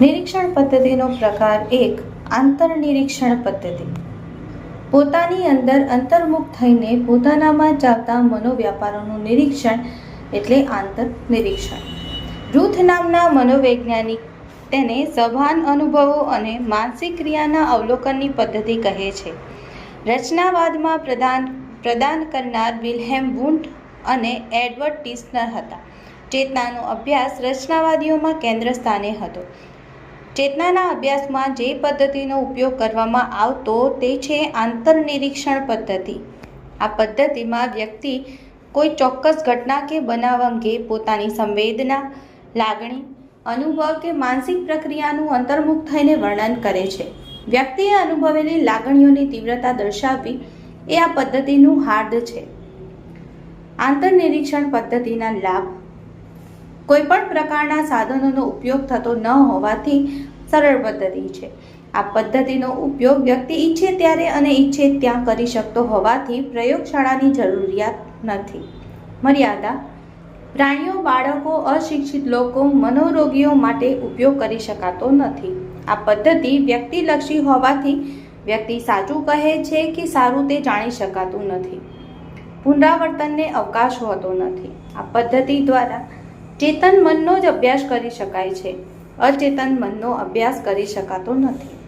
નિરીક્ષણ પદ્ધતિનો પ્રકાર એક, આંતરનિરીક્ષણ પદ્ધતિ. પોતાની અંદર અંતર્મુખ થઈને પોતાનામાં ચાલતા મનોવ્યાપારોનું નિરીક્ષણ એટલે આંતર નિરીક્ષણ રૂથ નામના મનોવૈજ્ઞાનિક તેને સભાન અનુભવો અને માનસિક ક્રિયાના અવલોકનની પદ્ધતિ કહે છે. રચનાવાદમાં પ્રદાન પ્રદાન કરનાર વિલ્હેમ વુન્ટ અને એડવર્ડ ટીસ્નર હતા. ચેતનાનો અભ્યાસ રચનાવાદીઓમાં કેન્દ્ર સ્થાને હતો. ચેતનાના અભ્યાસમાં જે પદ્ધતિનો ઉપયોગ કરવામાં આવતો તે છે આંતરનિરીક્ષણ પદ્ધતિ. આ પદ્ધતિમાં વ્યક્તિ કોઈ ચોક્કસ ઘટના કે બનાવ અંગે પોતાની સંવેદના, લાગણી, અનુભવ કે માનસિક પ્રક્રિયાનું અંતર્મુખ થઈને વર્ણન કરે છે. વ્યક્તિએ અનુભવેલી લાગણીઓની તીવ્રતા દર્શાવવી એ આ પદ્ધતિનું હાર્દ છે. આંતરનિરીક્ષણ પદ્ધતિના લાભ કોઈપણ પ્રકારના સાધનોનો ઉપયોગ થતો ન હોવાથી સરળ પદ્ધતિ છે. આ પદ્ધતિનો ઉપયોગ વ્યક્તિ ઈચ્છે ત્યારે અને ઈચ્છે ત્યાં કરી શકતો હોવાથી પ્રયોગશાળાની જરૂરિયાત નથી. મર્યાદા. પ્રાણીઓ, બાળકો, અશિક્ષિત લોકો, મનોરોગીઓ માટે ઉપયોગ કરી શકાતો નથી. આ પદ્ધતિ વ્યક્તિલક્ષી હોવાથી વ્યક્તિ સાચું કહે છે કે સારું તે જાણી શકાતું નથી. પુનરાવર્તનને અવકાશ હોતો નથી. આ પદ્ધતિ દ્વારા ચેતન મનનો જ અભ્યાસ કરી શકાય છે. અચેતન મનનો અભ્યાસ કરી શકાતો નથી.